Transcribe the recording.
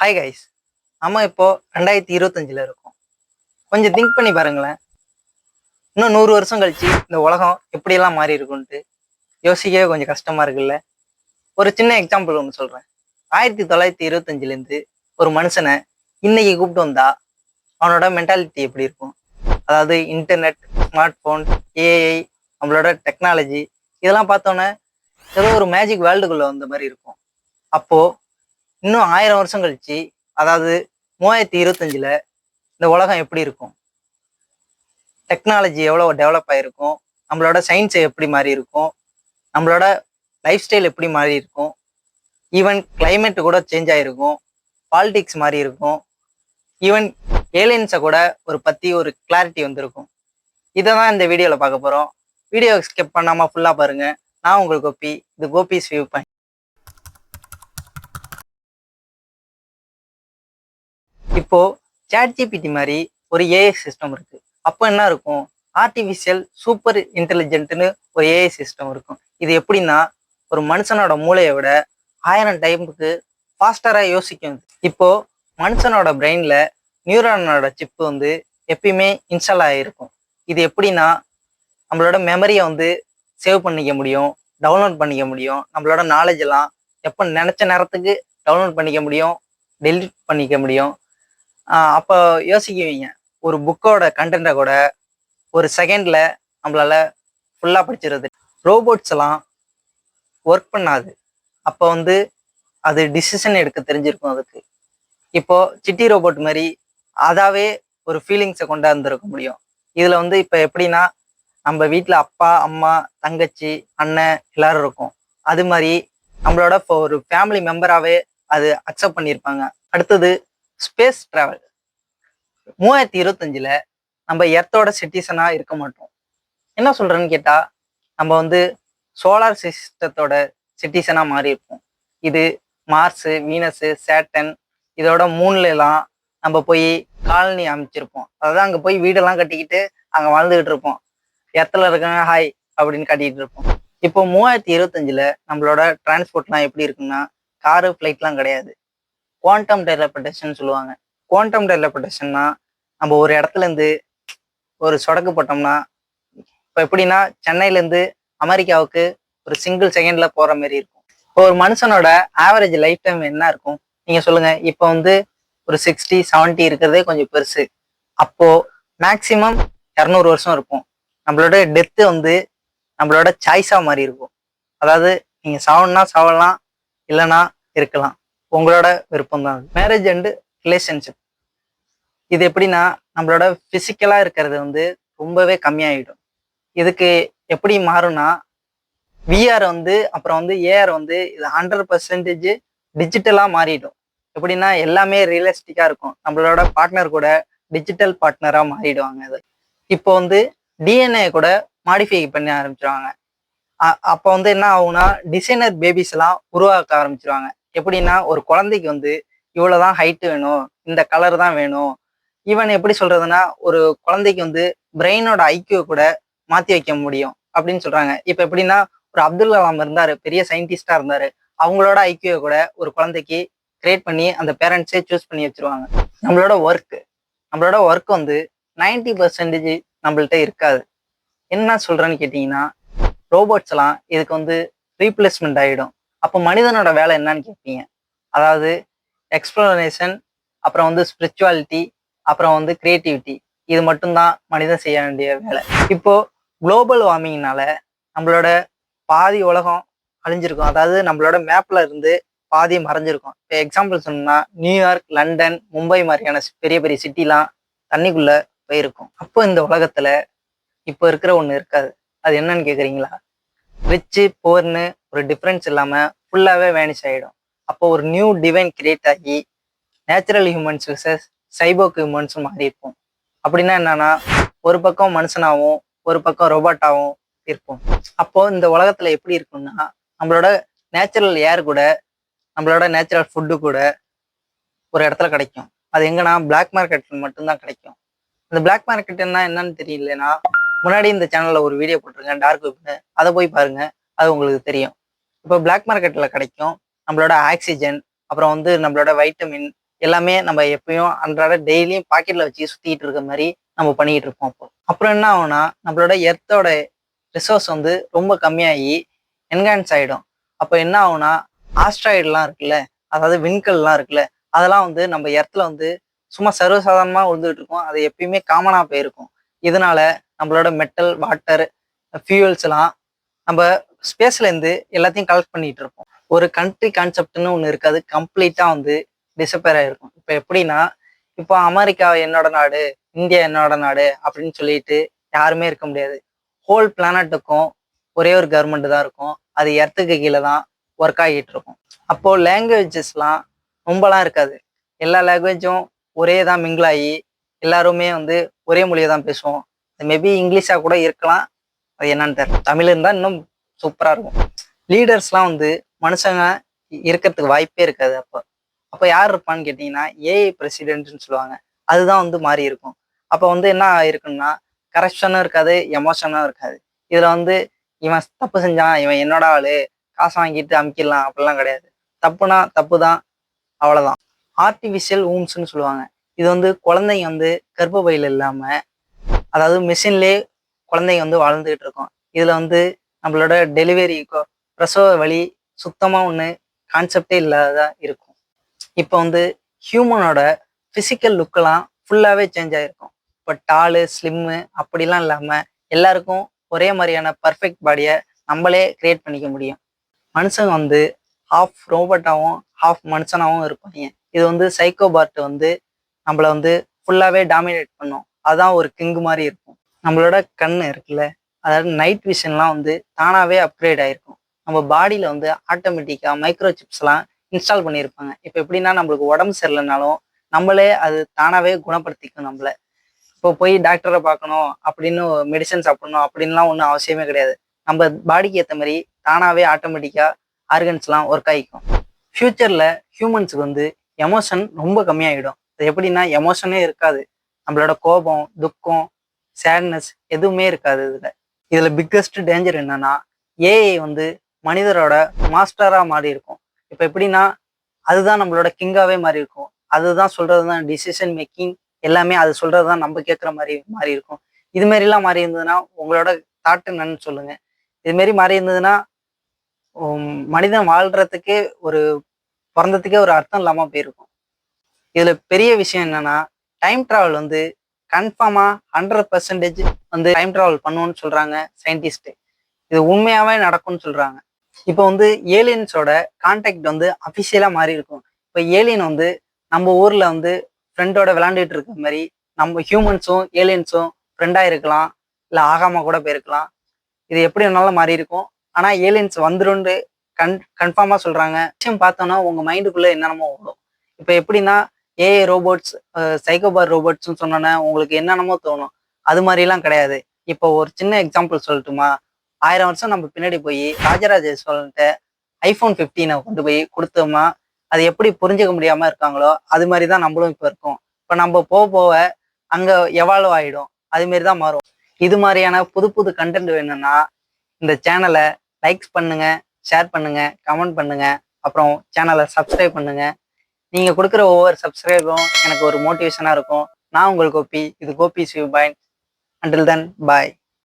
Hi guys நம்ம இப்போது ரெண்டாயிரத்தி இருபத்தஞ்சில் இருக்கோம். கொஞ்சம் திங்க் பண்ணி பாருங்களேன். இன்னும் நூறு வருஷம் கழிச்சு இந்த உலகம் எப்படியெல்லாம் மாறி இருக்குன்ட்டு யோசிக்கவே கொஞ்சம் கஷ்டமாக இருக்குல்ல? ஒரு சின்ன எக்ஸாம்பிள் ஒன்று சொல்கிறேன் ஆயிரத்தி தொள்ளாயிரத்தி இருபத்தஞ்சிலேருந்து ஒரு மனுஷனை இன்னைக்கு கூப்பிட்டு வந்தா அவனோட மென்டாலிட்டி எப்படி இருக்கும்? அதாவது இன்டர்நெட் ஸ்மார்ட் ஃபோன் ஏஐ நம்மளோட டெக்னாலஜி இதெல்லாம் பார்த்தோன்னே ஏதோ ஒரு மேஜிக் வேர்ல்டுக்குள்ளே வந்த மாதிரி இருக்கும். அப்போது இன்னும் ஆயிரம் வருஷம் கழிச்சு அதாவது மூவாயிரத்தி இருபத்தஞ்சில் இந்த உலகம் எப்படி இருக்கும்? டெக்னாலஜி எவ்வளோ டெவலப் ஆகிருக்கும் நம்மளோட சயின்ஸ் எப்படி மாறி இருக்கும்? நம்மளோட லைஃப் ஸ்டைல் எப்படி மாறி இருக்கும்? ஈவன் கிளைமேட் கூட சேஞ்ச் ஆகிருக்கும் பாலிடிக்ஸ் மாறி இருக்கும். ஈவன் ஏலியன்ஸை கூட ஒரு பற்றி ஒரு கிளாரிட்டி வந்திருக்கும். இதை தான் இந்த வீடியோவில் பார்க்க போகிறோம் வீடியோ ஸ்கிப் பண்ணாமல் ஃபுல்லாக பாருங்கள் நான் உங்கள் கோபி. இது கோபிஸ் வியூ பாயிண்ட். இப்போ சேட் ஜிபிடி மாதிரி ஒரு ஏஐ சிஸ்டம் இருக்கு. அப்போ என்ன இருக்கும்? ஆர்டிஃபிஷியல் சூப்பர் இன்டெலிஜென்ட்னு ஒரு ஏஐ சிஸ்டம் இருக்கும். இது எப்படின்னா ஒரு மனுஷனோட மூளையை விட ஆயிரம் டைமுக்கு ஃபாஸ்டராக யோசிக்கும் இப்போ மனுஷனோட பிரெயினில் நியூரானோட சிப்பு வந்து எப்பயுமே இன்ஸ்டால் ஆகிருக்கும் இது எப்படின்னா நம்மளோட மெமரியை வந்து சேவ் பண்ணிக்க முடியும் டவுன்லோட் பண்ணிக்க முடியும். நம்மளோட நாலேஜ் எல்லாம் எப்போ நினச்ச நேரத்துக்கு டவுன்லோட் பண்ணிக்க முடியும் டெலிட் பண்ணிக்க முடியும். அப்போ யோசிக்குவீங்க. ஒரு புக்கோட கண்டென்ட்டை கூட ஒரு செகண்டில் நம்மளால ஃபுல்லாக படிச்சிருது. ரோபோட்ஸ் எல்லாம் ஒர்க் பண்ணாது. அப்போ வந்து அது டிசிஷன் எடுக்க தெரிஞ்சிருக்கும் அதுக்கு. இப்போ சிட்டி ரோபோட் மாதிரி அதாவே ஒரு ஃபீலிங்ஸை கொண்டாந்துருக்க முடியும். இதில் வந்து இப்போ எப்படின்னா நம்ம வீட்டில் அப்பா அம்மா தங்கச்சி அண்ணன் எல்லாரும் இருக்கும். அது மாதிரி நம்மளோட இப்போ ஒரு ஃபேமிலி மெம்பராகவே அது அக்செப்ட் பண்ணியிருப்பாங்க அடுத்தது ஸ்பேஸ் ட்ராவல் மூவாயிரத்தி இருபத்தஞ்சில் நம்ம எர்த்தோட சிட்டிசனாக இருக்க மாட்டோம். என்ன சொல்கிறேன்னு கேட்டால் நம்ம வந்து சோலார் சிஸ்டத்தோட சிட்டிசனாக மாறி இருப்போம். இது மார்ஸு வீனஸு சேட்டன் இதோட மூணுலலாம் நம்ம போய் காலனி அமைச்சிருப்போம். அதாவது அங்கே போய் வீடெல்லாம் கட்டிக்கிட்டு அங்கே வாழ்ந்துகிட்டு இருப்போம். எர்த்தில் இருக்காங்க ஹாய் அப்படின்னு கட்டிக்கிட்டு இருப்போம். இப்போ மூவாயிரத்தி இருபத்தஞ்சில் நம்மளோட டிரான்ஸ்போர்ட்லாம் எப்படி இருக்குன்னா காரு ஃப்ளைட்லாம் கிடையாது. குவாண்டம் டெலபடேஷன் சொல்லுவாங்க. குவாண்டம் டெலபடேஷன்னா நம்ம ஒரு இடத்துல இருந்து ஒரு சொடக்கு போட்டோம்னா இப்போ எப்படின்னா சென்னையிலேருந்து அமெரிக்காவுக்கு ஒரு சிங்கிள் செகண்டில் போகிற மாதிரி இருக்கும். இப்போ ஒரு மனுஷனோட ஆவரேஜ் லைஃப் டைம் என்ன இருக்கும்? நீங்கள் சொல்லுங்கள் இப்போ வந்து ஒரு சிக்ஸ்டி 70 இருக்கிறதே கொஞ்சம் பெருசு. அப்போது மேக்சிமம் இரநூறு வருஷம் இருக்கும். நம்மளோட டெத்து வந்து நம்மளோட சாய்ஸாக மாதிரி இருக்கும். அதாவது நீங்கள் சாவணும்னா சாவலாம் இல்லைன்னா இருக்கலாம். உங்களோட விருப்பம் தான் மேரேஜ் அண்டு ரிலேஷன்ஷிப் இது எப்படின்னா நம்மளோட ஃபிசிக்கலாக இருக்கிறது வந்து ரொம்பவே கம்மியாயிடும். இதுக்கு எப்படி மாறும்னா விஆர் வந்து அப்புறம் வந்து ஏஆர் வந்து இது ஹண்ட்ரட் பர்சன்டேஜ் டிஜிட்டலாக மாறிடும். எப்படின்னா எல்லாமே ரியலிஸ்டிக்காக இருக்கும். நம்மளோட பார்ட்னர் கூட டிஜிட்டல் பார்ட்னராக மாறிடுவாங்க இது இப்போ வந்து டிஎன்ஏ கூட மாடிஃபை பண்ண ஆரம்பிச்சிருவாங்க. அ- அப்போ வந்து என்ன ஆகும்னா டிசைனர் பேபிஸ்லாம் எல்லாம் உருவாக்க ஆரம்பிச்சிருவாங்க. எப்படின்னா ஒரு குழந்தைக்கு வந்து இவ்வளவுதான் ஹைட் வேணும் இந்த கலர் தான் வேணும். ஈவன் எப்படி சொல்றதுன்னா ஒரு குழந்தைக்கு வந்து பிரெயினோட ஐக்கியூ கூட மாத்தி வைக்க முடியும் அப்படின்னு சொல்றாங்க. இப்ப எப்படின்னா ஒரு அப்துல் கலாம் இருந்தாரு பெரிய சயின்டிஸ்டா இருந்தாரு. அவங்களோட ஐக்கியூ கூட ஒரு குழந்தைக்கு கிரியேட் பண்ணி அந்த பேரண்ட்ஸே சூஸ் பண்ணி வச்சிருவாங்க. நம்மளோட ஒர்க் நம்மளோட ஒர்க் வந்து 90% பர்சன்டேஜ் நம்மள்ட்ட இருக்காது. என்ன சொல்றேன்னு கேட்டிங்கன்னா ரோபோட்ஸ் எல்லாம் இதுக்கு வந்து ரீப்ளேஸ்மெண்ட் ஆகிடும் அப்போ மனிதனோட வேலை என்னன்னு கேட்பீங்க அதாவது எக்ஸ்ப்ளனேஷன் அப்புறம் வந்து ஸ்பிரிச்சுவாலிட்டி அப்புறம் வந்து கிரியேட்டிவிட்டி இது மட்டும்தான் மனிதன் செய்ய வேண்டிய வேலை. இப்போ குளோபல் வார்மிங்னால நம்மளோட பாதி உலகம் அழிஞ்சிருக்கும். அதாவது நம்மளோட மேப்ல இருந்து பாதி மறைஞ்சிருக்கும். இப்போ எக்ஸாம்பிள் சொன்னா நியூயார்க் லண்டன் மும்பை மாதிரியான பெரிய பெரிய சிட்டிலாம் தண்ணிக்குள்ள போயிருக்கும். அப்போ இந்த உலகத்துல இப்போ இருக்கிற ஒன்று இருக்காது. அது என்னன்னு கேட்குறீங்களா ரிச்சு போர்னு ஒரு டிஃப்ரென்ஸ் இல்லாமல் ஃபுல்லாகவே வேனிஷ் ஆகிடும் அப்போ ஒரு நியூ டிவைன் கிரியேட் ஆகி natural humans versus cyborg humans மாறி இருப்போம் அப்படின்னா என்னன்னா ஒரு பக்கம் மனுஷனாகவும் ஒரு பக்கம் ரோபோட்டாகவும் இருப்போம். அப்போ இந்த உலகத்துல எப்படி இருக்கும்னா நம்மளோட நேச்சுரல் ஏர் கூட நம்மளோட நேச்சுரல் ஃபுட்டு கூட ஒரு இடத்துல கிடைக்கும். அது எங்கன்னா பிளாக் மார்க்கெட்டில் மட்டும்தான் கிடைக்கும். இந்த பிளாக் மார்க்கெட்னா என்னன்னு தெரியலனா முன்னாடி இந்த சேனல்ல ஒரு வீடியோ போட்டிருக்கேன் டார்க் வெப்னு அதை போய் பாருங்க அது உங்களுக்கு தெரியும். இப்போ பிளாக் மார்க்கெட்டில் கிடைக்கும். நம்மளோட ஆக்சிஜன் அப்புறம் வந்து நம்மளோட வைட்டமின் எல்லாமே நம்ம எப்பயும் அன்றாட டெய்லியும் பாக்கெட்ல வச்சு சுத்திட்டு இருக்க மாதிரி நம்ம பண்ணிட்டு இருப்போம் அப்போ அப்புறம் என்ன ஆகும்னா நம்மளோட எர்த்தோட ரிசோர்ஸ் வந்து ரொம்ப கம்மியாகி என்ஹான்ஸ் ஆகிடும் அப்போ என்ன ஆகும்னா ஆஸ்ட்ராய்டுலாம் இருக்குல்ல அதாவது விண்கல்லாம் இருக்குல்ல அதெல்லாம் வந்து நம்ம எர்த்தில் வந்து சும்மா சர்வசாதாரணமாக விழுந்துட்டு இருக்கும். அது எப்பயுமே காமனாக போயிருக்கும். இதனால நம்மளோட மெட்டல் வாட்டர் ஃபியூல்ஸ் எல்லாம் நம்ம ஸ்பேஸ்லேருந்து எல்லாத்தையும் கலெக்ட் பண்ணிட்டு இருப்போம். ஒரு கண்ட்ரி கான்செப்ட்னு ஒன்று இருக்காது கம்ப்ளீட்டாக வந்து டிசப்பேர் ஆகிருக்கும் இப்போ எப்படின்னா இப்போ அமெரிக்கா என்னோட நாடு இந்தியா என்னோட நாடு அப்படின்னு சொல்லிட்டு யாருமே இருக்க முடியாது. ஹோல் பிளானட்டுக்கும் ஒரே ஒரு கவர்மெண்ட் தான் இருக்கும். அது எர்த்துக்கு கீழே தான் ஒர்க் ஆகிட்டு இருக்கும். அப்போது லாங்குவேஜஸ்லாம் ரொம்பலாம் இருக்காது. எல்லா லாங்குவேஜும் ஒரே தான் mingle ஆகி எல்லாருமே வந்து ஒரே மொழியை தான் பேசுவோம் மேபி இங்கிலீஷாக கூட இருக்கலாம். அது என்னன்னு தெரியல தமிழ் இருந்தால் இன்னும் சூப்பராக இருக்கும். லீடர்ஸ்லாம் வந்து மனுஷங்க இருக்கிறதுக்கு வாய்ப்பே இருக்காது அப்போ. அப்போ யார் இருப்பான்னு கேட்டிங்கன்னா ஏஐ பிரசிடென்ட்னு சொல்லுவாங்க. அதுதான் வந்து மாறி இருக்கும். அப்போ வந்து என்ன இருக்குன்னா கரப்ஷனும் இருக்காது எமோஷனும் இருக்காது. இதில் வந்து இவன் தப்பு செஞ்சான் இவன் என்னோட ஆளு காசு வாங்கிட்டு அமுக்கிடலாம் அப்படிலாம் கிடையாது. தப்புனா தப்பு தான் அவ்வளோதான் ஆர்டிஃபிஷியல் ஊம்ஸ்ன்னு சொல்லுவாங்க. இது வந்து குழந்தைங்க வந்து கர்ப்பப்பையில் இல்லாமல் அதாவது மிஷின்லேயே குழந்தைங்க வந்து வாழ்ந்துகிட்டு இருக்கும். இதில் வந்து நம்மளோட டெலிவரி பிரசவ வலி சுத்தமாக ஒன்று கான்செப்டே இல்லாததாக இருக்கும். இப்போ வந்து ஹியூமனோட ஃபிசிக்கல் லுக்கெல்லாம் ஃபுல்லாகவே சேஞ்ச் ஆகிருக்கும் இப்போ டாலு ஸ்லிம்மு அப்படிலாம் இல்லாமல் எல்லாருக்கும் ஒரே மாதிரியான பர்ஃபெக்ட் பாடியை நம்மளே கிரியேட் பண்ணிக்க முடியும். மனுஷங்க வந்து ஹாஃப் ரோபோட்டாகவும் ஹாஃப் மனுஷனாகவும் இருப்பாங்க இது வந்து சைக்கோபார்ட் வந்து நம்மளை வந்து ஃபுல்லாகவே டாமினேட் பண்ணும். அதுதான் ஒரு கிங்கு மாதிரி இருக்கும். நம்மளோட கண் இருக்குல்ல? அதாவது நைட் விஷன்லாம் வந்து தானாகவே அப்கிரேட் ஆயிருக்கும். நம்ம பாடியில் வந்து ஆட்டோமேட்டிக்காக மைக்ரோ சிப்ஸ்லாம் இன்ஸ்டால் பண்ணியிருப்பாங்க. இப்போ எப்படின்னா நம்மளுக்கு உடம்பு சரியில்லைனாலும் நம்மளே அது தானாகவே குணப்படுத்திக்கும் நம்மளை. இப்போ போய் டாக்டரை பார்க்கணும் அப்படின்னு மெடிசன் சாப்பிடணும் அப்படின்லாம் ஒன்றும் அவசியமே கிடையாது. நம்ம பாடிக்கு ஏற்ற மாதிரி தானாகவே ஆட்டோமேட்டிக்காக ஆர்கன்ஸ்லாம் ஒர்க் ஆகிக்கும். ஃப்யூச்சரில் ஹியூமன்ஸுக்கு வந்து எமோஷன் ரொம்ப கம்மியாகிடும் அது எப்படின்னா எமோஷனே இருக்காது. நம்மளோட கோபம் துக்கம் சேட்னஸ் எதுவுமே இருக்காது இதில். இதில் பிக்கஸ்ட் டேஞ்சர் என்னன்னா ஏஐ வந்து மனிதரோட மாஸ்டராக மாறி இருக்கும். இப்போ எப்படின்னா அதுதான் நம்மளோட கிங்காகவே மாறி இருக்கும். அதுதான் சொல்றது தான் டிசிஷன் மேக்கிங் எல்லாமே அது சொல்றது தான் நம்ம கேட்குற மாதிரி மாறி இருக்கும். இது மாதிரிலாம் மாறி இருந்ததுன்னா உங்களோட தாட்டு என்னன்னு சொல்லுங்க. இதுமாரி மாறி இருந்ததுன்னா மனிதன் வாழ்கிறதுக்கே ஒரு பிறந்ததுக்கே ஒரு அர்த்தம் இல்லாமல் போயிருக்கும். இதில் பெரிய விஷயம் என்னன்னா டைம் ட்ராவல் வந்து கன்ஃபார்மாக ஹண்ட்ரட் பர்சன்டேஜ் வந்து டைம் ட்ராவல் பண்ணுவோம்னு சொல்கிறாங்க சயின்டிஸ்ட்டு இது உண்மையாகவே நடக்கும்னு சொல்கிறாங்க இப்போ வந்து ஏலியன்ஸோட கான்டாக்ட் வந்து அஃபிஷியலாக மாறி இருக்கும். இப்போ ஏலியன் வந்து நம்ம ஊரில் வந்து ஃப்ரெண்டோட விளாண்டுட்டு இருக்க மாதிரி நம்ம ஹியூமன்ஸும் ஏலியன்ஸும் ஃப்ரெண்டாக இருக்கலாம். இல்லை ஆகாமல் கூட போயிருக்கலாம். இது எப்படி வேணாலும் மாறி இருக்கும். ஆனால் ஏலியன்ஸ் வந்துரும்னு கன் கன்ஃபார்மாக சொல்கிறாங்க விஷயம் பார்த்தோன்னா உங்கள் மைண்டுக்குள்ளே என்னென்னமோ ஓடும். இப்போ எப்படின்னா ஏஐ ரோபோட்ஸ் சைக்கோபார் ரோபோட்ஸ்னு சொன்னோன்னே உங்களுக்கு என்னென்னமோ தோணும். அது மாதிரிலாம் கிடையாது. இப்போ ஒரு சின்ன எக்ஸாம்பிள் சொல்லட்டுமா? ஆயிரம் வருஷம் நம்ம பின்னாடி போய் ராஜராஜ சோழன்ட்ட ஐஃபோன் 15 கொண்டு போய் கொடுத்தோமா? அது எப்படி புரிஞ்சுக்க முடியாம இருக்காங்களோ அது மாதிரி தான் நம்மளும் இப்போ இருக்கோம். இப்போ நம்ம போக போக அங்கே எவால்வ் ஆகிடும் அதுமாரி தான் மாறும். இது மாதிரியான புது புது கண்டென்ட் வேணும்னா இந்த சேனலை லைக்ஸ் பண்ணுங்க ஷேர் பண்ணுங்க கமெண்ட் பண்ணுங்க. அப்புறம் சேனலை சப்ஸ்கிரைப் பண்ணுங்க. நீங்க கொடுக்குற ஒவ்வொரு சப்ஸ்கிரைபும் எனக்கு ஒரு மோட்டிவேஷனா இருக்கும். நான் உங்கள் கோபி. இது கோபி சிவபாய். அண்டில் தென் பாய்